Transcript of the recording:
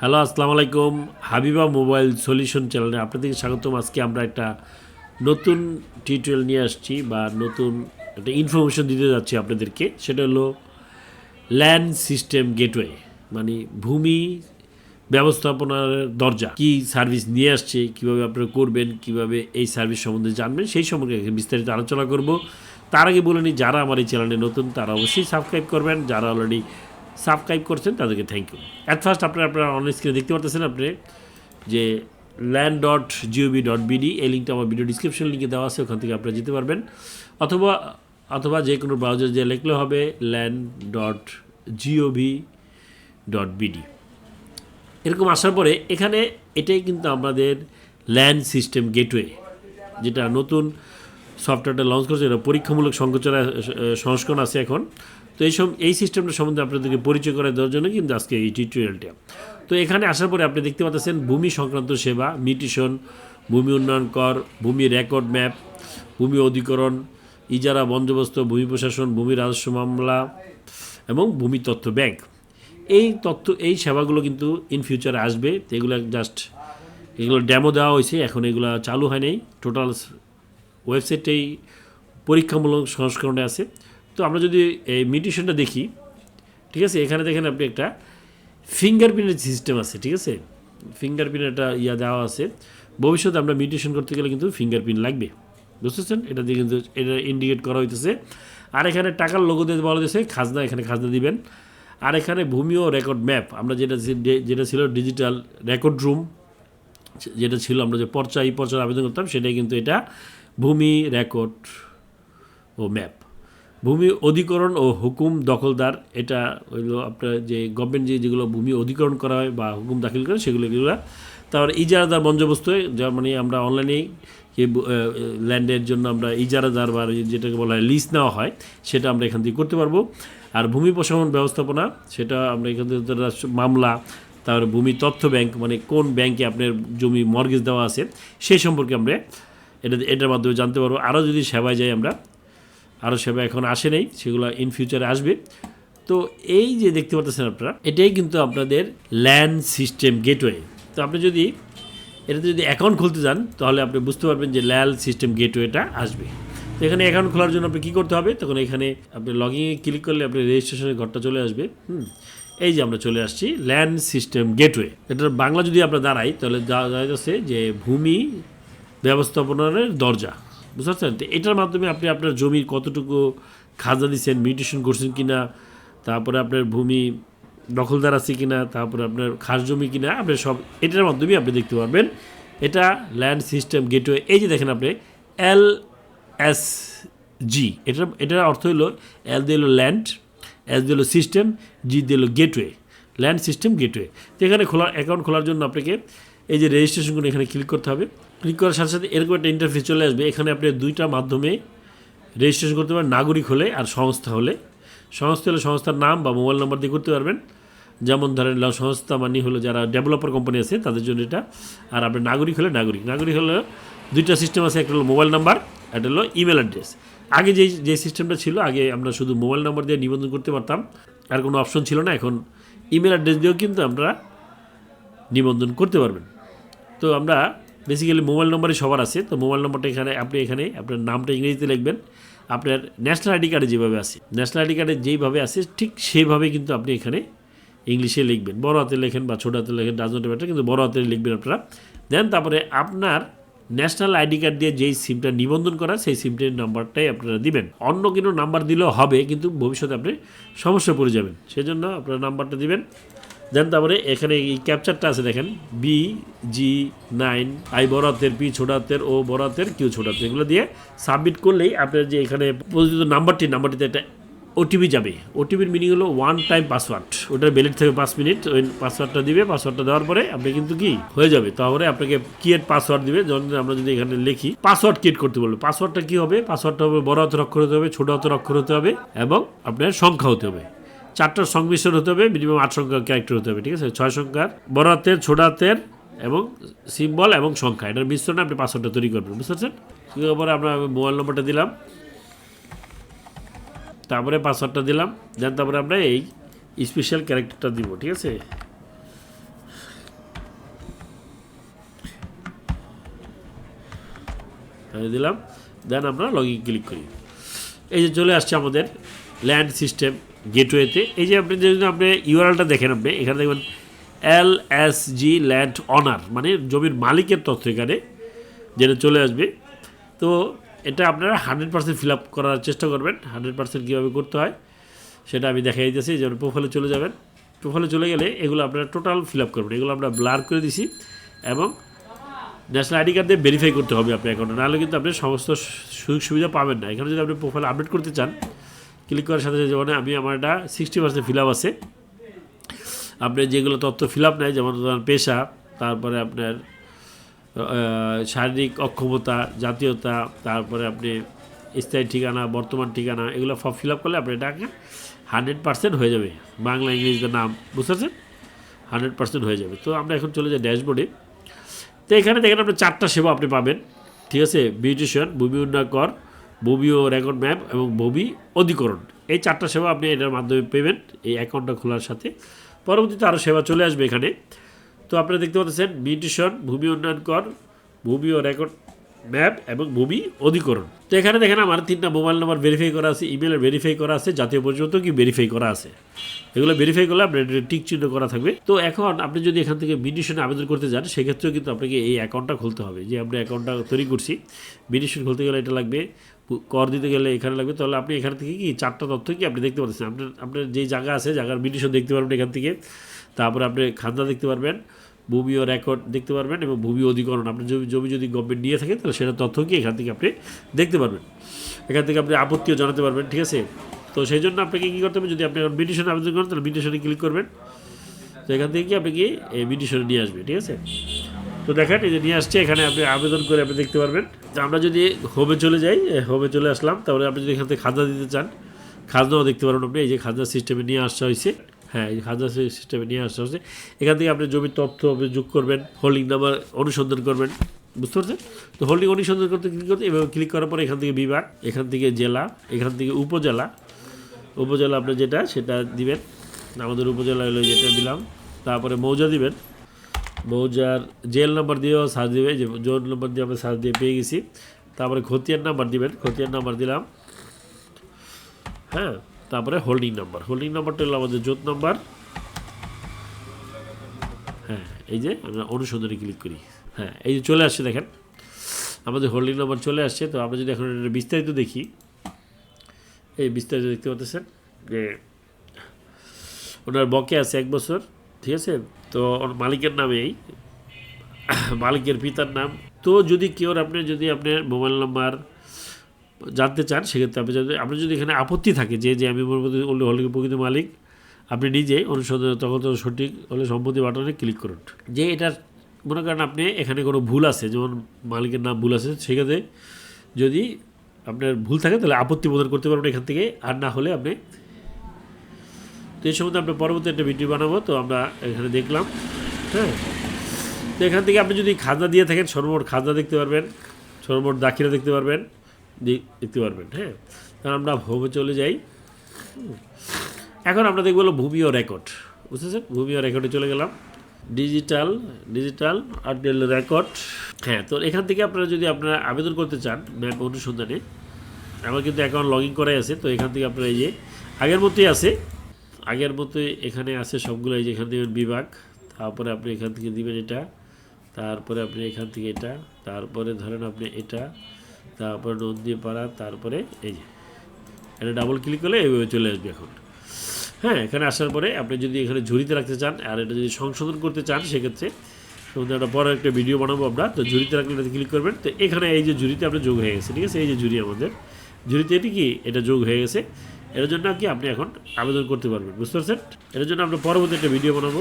Hello, আসসালামু আলাইকুম। Habiba mobile solution চ্যানেলে আপনাদেরকে স্বাগতম। আজকে আমরা একটা নতুন টিউটোরিয়াল নিয়ে আসছি বা নতুন একটা ইনফরমেশন দিতে যাচ্ছি আপনাদেরকে। সেটা হলো ল্যান্ড সিস্টেম গেটওয়ে মানে ভূমি ব্যবস্থাপনার দরজা। কি সার্ভিস নিয়ে আসছে, কীভাবে আপনারা করবেন, কীভাবে এই সার্ভিস সম্বন্ধে জানবেন, সেই সম্পর্কে বিস্তারিত আলোচনা করব। তার আগে বলে নিই, যারা আমার এই চ্যানেলে নতুন, তারা অবশ্যই সাবস্ক্রাইব করবেন। যারা অলরেডি সাবস্ক্রাইব করছেন, তাদেরকে থ্যাংক ইউ অ্যাট ফার্স্ট আপনারা আপনারা অন স্ক্রিনে দেখতে পারতেছেন আপনি যে land dot GOB dot BD এই লিঙ্কটা আমার ভিডিও ডিসক্রিপশন লিঙ্কে দেওয়া আছে, ওখান থেকে আপনারা যেতে পারবেন। অথবা অথবা যে কোনো ব্রাউজার যে লিখলে হবে land dot GOV dot BD এরকম আসার পরে এখানে এটাই কিন্তু আমাদের ল্যান্ড সিস্টেম গেটওয়ে যেটা নতুন সফটওয়্যারটা লঞ্চ করেছে, এটা পরীক্ষামূলক সংকোচনা সংস্করণ আছে এখন। তো এই সব এই সিস্টেমটা সম্বন্ধে আপনাদেরকে পরিচয় করে দেওয়ার জন্য কিন্তু আজকে এই টিউটোরিয়ালটা তো এখানে আসার পরে আপনি দেখতে পাচ্ছেন ভূমি সংক্রান্ত সেবা মিটিশন ভূমি উন্নয়ন কর, ভূমি রেকর্ড ম্যাপ ভূমি অধিকরণ, ইজারা বন্দোবস্ত, ভূমি প্রশাসন, ভূমি রাজস্ব মামলা এবং ভূমি তথ্য ব্যাংক এই তথ্য, এই সেবাগুলো কিন্তু ইন ফিউচারে আসবে। এগুলো জাস্ট এগুলো ডেমো দেওয়া হয়েছে, এখন এগুলো চালু হয় নাই। টোটাল ওয়েবসাইটটাই পরীক্ষামূলক সংস্করণে আছে। তো আমরা যদি এই মিউটেশনটা দেখি, ঠিক আছে? এখানে দেখেন আপনি একটা ফিঙ্গারপ্রিন্টের সিস্টেম আছে, ঠিক আছে? ফিঙ্গারপ্রিন্ট একটা ইয়া দেওয়া আছে। ভবিষ্যতে আমরা মিউটেশন করতে গেলে কিন্তু ফিঙ্গারপ্রিন্ট লাগবে। বুঝতেছেন? এটা দিয়ে কিন্তু এটা ইন্ডিকেট করা হইতেছে। আর এখানে টাকার লোগো দিয়ে বলা হয়েছে খাজনা, এখানে খাজনা দিবেন। আর এখানে ভূমি ও রেকর্ড ম্যাপ আমরা যেটা যেটা ছিল ডিজিটাল রেকর্ড রুম যেটা ছিল আমরা যে পর্চা, এই পর্চার আবেদন করতাম, সেটাই কিন্তু এটা ভূমি রেকর্ড ও ম্যাপ। ভূমি অধিকরণ ও হুকুম দখলদার, এটা হইল আপনার যে গভর্নমেন্ট যে যেগুলো ভূমি অধিকরণ করা হয় বা হুকুম দাখিল করে, সেগুলো এগুলো। তারপর ইজারাদার বন্দোবস্ত যার মানে আমরা অনলাইনে যে ল্যান্ডের জন্য আমরা ইজারাদার বা যেটাকে বলা হয় লিজ নেওয়া হয়, সেটা আমরা এখান থেকে করতে পারব। আর ভূমি প্রশমন ব্যবস্থাপনা, সেটা আমরা এখান থেকে মামলা তারপরে ভূমি তথ্য ব্যাংক মানে কোন ব্যাংকে আপনার জমি মর্গেজ দেওয়া আছে সেই সম্পর্কে আমরা এটা, এটার মাধ্যমে জানতে পারব। আরও যদি সেবায় যাই আমরা, আরও সেবা এখন আসে নেই, সেগুলো ইন ফিউচারে আসবে। তো এই যে দেখতে পাচ্ছেন আপনারা, এটাই কিন্তু আপনাদের ল্যান্ড সিস্টেম গেটওয়ে তো আপনি যদি এটাতে যদি অ্যাকাউন্ট খুলতে যান, তাহলে আপনি বুঝতে পারবেন যে ল্যাল সিস্টেম গেটওয়েটা আসবে। তো এখানে অ্যাকাউন্ট খোলার জন্য আপনি কী করতে হবে? তখন এখানে আপনি লগিংয়ে ক্লিক করলে আপনি রেজিস্ট্রেশনের ঘরটা চলে আসবে। হুম। এই যে আমরা চলে আসছি ল্যান্ড সিস্টেম গেটওয়ে। এটার বাংলা যদি আমরা দাঁড়াই, তাহলে যাচ্ছে যে ভূমি ব্যবস্থাপনার দরজা। বুঝতে পারছেন? তো এটার মাধ্যমে আপনি আপনার জমির কতটুকু খাজা দিচ্ছেন মিউটেশন করছেন কিনা, তারপরে আপনার ভূমি দখলদার আছে কিনা, তারপরে আপনার খাস জমি কিনা, আপনি সব এটার মাধ্যমে আপনি দেখতে পারবেন। এটা ল্যান্ড সিস্টেম গেটওয়ে। এই যে দেখেন আপনি, এল এস জি। এটার এটার অর্থ হলো, এল দিয়ে হলো ল্যান্ড এস দিয়ে হলো সিস্টেম জি দিয়ে হলো গেটওয়ে ল্যান্ড সিস্টেম গেটওয়ে তো এখানে খোলা অ্যাকাউন্ট খোলার জন্য আপনাকে এই যে রেজিস্ট্রেশনগুলো এখানে ক্লিক করতে হবে। ক্লিক করার সাথে সাথে এরকম একটা ইন্টারফেস চলে আসবে। এখানে আপনি দুইটা মাধ্যমে রেজিস্ট্রেশন করতে পারেন নাগরিক হলে আর সংস্থা হলে। সংস্থা হলে সংস্থার নাম বা মোবাইল নাম্বার দিয়ে করতে পারবেন। যেমন ধরেন সংস্থা মানে হলো যারা ডেভেলপার কোম্পানি আছে, তাদের জন্য এটা। আর আপনার নাগরিক হলে নাগরিক। নাগরিক হলে দুইটা সিস্টেম আছে, একটা হলো মোবাইল নাম্বার একটা হলো ইমেল অ্যাড্রেস আগে যেই যে সিস্টেমটা ছিল, আগে আমরা শুধু মোবাইল নাম্বার দিয়ে নিবন্ধন করতে পারতাম, আর কোনো অপশন ছিল না, এখন ইমেল অ্যাড্রেস দিয়েও কিন্তু আমরা নিবন্ধন করতে পারবেন। তো আমরা বেসিক্যালি মোবাইল নম্বরই সবার আছে, তো মোবাইল নম্বরটা এখানে, আপনি এখানে আপনার নামটা ইংরেজিতে লিখবেন, আপনার ন্যাশনাল আইডি কার্ডে যেভাবে আছে। ন্যাশনাল আইডি কার্ডে যেইভাবে আছে, ঠিক সেইভাবে কিন্তু আপনি এখানে ইংলিশে লিখবেন। বড় হাতে লেখেন বা ছোটো হাতে লেখেন ডাজন্ট ব্যাটার কিন্তু বড় হাতে লিখবেন আপনারা। দেন তারপরে আপনার ন্যাশনাল আইডি কার্ড দিয়ে যেই সিমটা নিবন্ধন করা সেই সিমটির নাম্বারটাই আপনারা দিবেন। অন্য কোনো নাম্বার দিলেও হবে, কিন্তু ভবিষ্যতে আপনি সমস্যা পড়ে যাবেন। সেজন্য আপনার নাম্বারটা দিবেন। দেন তারপরে এখানে এই ক্যাপচারটা আছে দেখেন বি জি নাইন আই বরাতের পি ছোটাতের ও বরাতের কিউ ছোটাতের এগুলো দিয়ে সাবমিট করলেই আপনার যে এখানে প্রযোজিত নাম্বারটি, নাম্বারটিতে একটা ওটিপি যাবে। ওটিপির মিনিং হলো ওয়ান টাইম পাসওয়ার্ড ওটার বেলেট থেকে পাঁচ মিনিট ওই পাসওয়ার্ডটা দিবে পাসওয়ার্ডটা দেওয়ার পরে আপনি কিন্তু কি হয়ে যাবে। তাহলে আপনাকে কিয়েট পাসওয়ার্ড দিবে? যখন আমরা যদি এখানে লিখি পাসওয়ার্ড ক্রিয়েট করতে বলব পাসওয়ার্ডটা কি হবে? পাসওয়ার্ডটা হবে বড় হাতের অক্ষর হতে হবে, ছোট হাতের অক্ষর হতে হবে এবং আপনার সংখ্যা হতে হবে। চারটার সংমিশ্রণ হতে হবে মিনিমাম আট সংখ্যার ক্যারেক্টার হতে হবে, ঠিক আছে? ছয় সংখ্যার, বড় হাতের, ছোট হাতের এবং সিম্বল এবং সংখ্যা। এটার মিশ্রণে আপনি পাসওয়ার্ডটা তৈরি করবেন। বুঝতে পারছেন? তারপরে আমরা মোবাইল নম্বরটা দিলাম। তারপরে পাসওয়ার্ডটা দিলাম দেন তারপরে আমরা এই স্পেশাল ক্যারেক্টারটা দিব, ঠিক আছে? দিলাম দেন আমরা লগ ইন ক্লিক করি। এই যে চলে আসছে আমাদের ল্যান্ড সিস্টেম গেটওয়েতে এই যে আপনি যদি আপনি ইউআরএলটা দেখেন আপনি, এখানে দেখবেন L S G land owner মানে জমির মালিকের তথ্য এখানে যেটা চলে আসবে। তো এটা আপনারা হান্ড্রেড পার্সেন্ট ফিল আপ করার চেষ্টা করবেন। হান্ড্রেড পার্সেন্ট কীভাবে করতে হয়, সেটা আমি দেখাই দিতেছি যেমন প্রোফাইলে চলে যাবেন। প্রোফাইলে চলে গেলে এগুলো আপনারা টোটাল ফিল আপ করবেন। এগুলো আমরা ব্লার করে দিছি এবং ন্যাশনাল আইডি কার্ড দিয়ে ভেরিফাই করতে হবে আপনার অ্যাকাউন্টে নাহলে কিন্তু আপনি সমস্ত সুযোগ সুবিধা পাবেন না। এখানে যদি আপনি প্রোফাইল আপডেট করতে চান ক্লিক করার সাথে সাথে যেমন আমি আমার এটা সিক্সটি পার্সেন্ট ফিল আপ আছে। আপনি যেগুলো তথ্য ফিল আপ নেয় যেমন পেশা, তারপরে আপনার শারীরিক অক্ষমতা, জাতীয়তা, তারপরে আপনি স্থায়ী ঠিকানা, বর্তমান ঠিকানা, এগুলো ফর্ম ফিল আপ করলে আপনি এটাকে হান্ড্রেড পার্সেন্ট হয়ে যাবে। বাংলা, ইংরেজিতে নাম বুঝতে পারছেন হান্ড্রেড পার্সেন্ট হয়ে যাবে। তো আমরা এখন চলে যাই ড্যাশবোর্ডে তো এখানে দেখেন আপনি চারটা সেবা আপনি পাবেন। ঠিক আছে? বিউটিশিয়ান ভূমি উন্নয়ন কর ভূমি ও রেকর্ড ম্যাপ এবং ভূমি অধিকরণ। এই চারটা সেবা আপনি এটার মাধ্যমে পেবেন এই অ্যাকাউন্টটা খোলার সাথে। পরবর্তীতে আরও সেবা চলে আসবে এখানে। তো আপনারা দেখতে পাচ্ছেন বিউটিশন ভূমি উন্নয়ন কর ভূমি ও রেকর্ড ম্যাপ এবং ভূমি অধিকরণ। তো এখানে দেখেন আমার তিনটা মোবাইল নাম্বার ভেরিফাই করা আছে ইমেলের ভেরিফাই করা আছে, জাতীয় পর্যন্ত কি ভেরিফাই করা আছে। এগুলো ভেরিফাই করলে আপনার টিক চিহ্ন করা থাকবে। তো এখন আপনি যদি এখান থেকে মিডিশনে আবেদন করতে যান, সেক্ষেত্রেও কিন্তু আপনাকে এই অ্যাকাউন্টটা খুলতে হবে। যে আমরা অ্যাকাউন্টটা তৈরি করছি মিডিশন খুলতে গেলে এটা লাগবে, কর দিতে গেলে এখানে লাগবে। তাহলে আপনি এখান থেকে কি চারটা তথ্য কি আপনি দেখতে পাচ্ছেন? আপনার আপনার যেই জায়গা আছে, জায়গার মিডিশন দেখতে পারবেন এখান থেকে। তারপরে আপনি খাজনা দেখতে পারবেন, ভূমি ও রেকর্ড দেখতে পারবেন এবং ভূমি অধিকরণ। আপনি জমি জমি যদি গভর্নমেন্ট নিয়ে থাকে, তাহলে সেটা তথ্য কি এখান থেকে আপনি দেখতে পারবেন। এখান থেকে আপনি আপত্তিও জানাতে পারবেন, ঠিক আছে? তো সেই জন্য আপনাকে কী করতে হবে, যদি আপনি মিডিশনে আবেদন করেন, তাহলে মিডিশনে ক্লিক করবেন। তো এখান থেকে কি আপনি কি এই মিডিশনে নিয়ে আসবে, ঠিক আছে? তো দেখেন, এই যে নিয়ে আসছে, এখানে আপনি আবেদন করে আপনি দেখতে পারবেন। তো আমরা যদি হোমে চলে যাই হোমে চলে আসলাম, তাহলে আপনি যদি এখান থেকে খাজনা দিতে চান, খাজনাও দেখতে পারবেন আপনি। এই যে খাজনা সিস্টেমে নিয়ে আসা হয়েছে। হ্যাঁ এই খাজনা সিস্টেমে নিয়ে আসা হচ্ছে এখান থেকে আপনি জমির তথ্য যোগ করবেন হোল্ডিং নাম্বার অনুসন্ধান করবেন, বুঝতে পারছেন? তো হোল্ডিং অনুসন্ধান করতে ক্লিক করতে, এভাবে ক্লিক করার পরে এখান থেকে বিভাগ, এখান থেকে জেলা, এখান থেকে উপজেলা। উপজেলা আপনি যেটা, সেটা দিবেন। আমাদের উপজেলা হলো যেটা দিলাম, তারপরে মৌজা দিবেন। মৌজার জেল নাম্বার দিয়েও সার্চ দিবে, যে জোন নাম্বার দিয়ে আমরা সার্চ দিয়ে পেয়ে গেছি। তারপরে খতিয়ান নাম্বার দিবেন, খতিয়ান নাম্বার দিলাম। হ্যাঁ তারপরে হোল্ডিং নাম্বার হোল্ডিং নাম্বারটা হলো আমাদের জোট নাম্বার হ্যাঁ এই যে আমরা অনুসন্ধানে ক্লিক করি। হ্যাঁ এই যে চলে আসছে দেখেন। আমাদের হোল্ডিং নাম্বার চলে আসছে। তো আমরা যদি এখন এটা বিস্তারিত দেখি, এই বিস্তারিত দেখতে পাচ্ছেন যে ওনার বকে আছে এক বছর, ঠিক আছে? তো মালিকের নামে এই। মালিকের পিতার নাম। তো যদি কেউ আপনি, যদি আপনার মোবাইল নাম্বার জানতে চান, সেক্ষেত্রে আপনি আপনার যদি এখানে আপত্তি থাকে যে যে আমি হলে প্রকৃত মালিক, আপনি নিজে অনুসন্ধান তখন তো সঠিক হলে সম্পত্তি বাটনে ক্লিক করুন। যে এটা মনে করেন আপনি এখানে কোনো ভুল আছে, যেমন মালিকের নাম ভুল আছে, সেক্ষেত্রে যদি আপনার ভুল থাকে তাহলে আপত্তি প্রদান করতে পারবেন এখান থেকে, আর না হলে আপনি তো এই সম্বন্ধে আমরা পরবর্তী একটা ভিডিও বানাবো, তো আমরা এখানে দেখলাম হ্যাঁ। তো এখান থেকে আপনি যদি খাজনা দিয়ে থাকেন, সর্বমোট খাজনা দেখতে পারবেন, সর্বমোট দাখিলা দেখতে পারবেন। দেখতে পারবেন হ্যাঁ? কারণ আমরা হোমে চলে যাই। এখন আমরা দেখব হলো ভূমি ও রেকর্ড বুঝতেছেন ভূমি ও রেকর্ডে চলে গেলাম। ডিজিটাল ডিজিটাল আর রেকর্ড হ্যাঁ তো এখান থেকে আপনারা যদি আপনারা আবেদন করতে চান ম্যাপ অনুসন্ধানে, আমার কিন্তু অ্যাকাউন্ট লগ ইন করাই আছে, তো এখান থেকে আপনারা এই যে আগের মতোই আছে। আগের মতোই এখানে আছে সবগুলো, এই যে এখান থেকে বিভাগ, তারপরে আপনি এখান থেকে দিবেন এটা, তারপরে আপনি এখান থেকে এটা, তারপরে ধরেন আপনি এটা তারপরে নন্দীপাড়া তারপরে এই যে। এটা ডাবল ক্লিক করলে এইভাবে চলে আসবে এখন। হ্যাঁ এখানে আসার পরে আপনি যদি এখানে ঝুড়িতে রাখতে চান আর এটা যদি সংশোধন করতে চান, সেক্ষেত্রে সম্বন্ধে একটা বড় একটা ভিডিও বানাবো আমরা। তো ঝুড়িতে রাখলে এটাতে ক্লিক করবেন। তো এখানে এই যে ঝুড়িতে আপনার যোগ হয়ে গেছে, ঠিক আছে? এই যে ঝুড়ি আমাদের। ঝুড়িতে এটি কি? এটা যোগ হয়ে গেছে। এর জন্য কি আপনি এখন আবেদন করতে পারবেন, বুঝতে পারছেন? এটার জন্য আমরা পরবর্তী একটা ভিডিও বানাবো।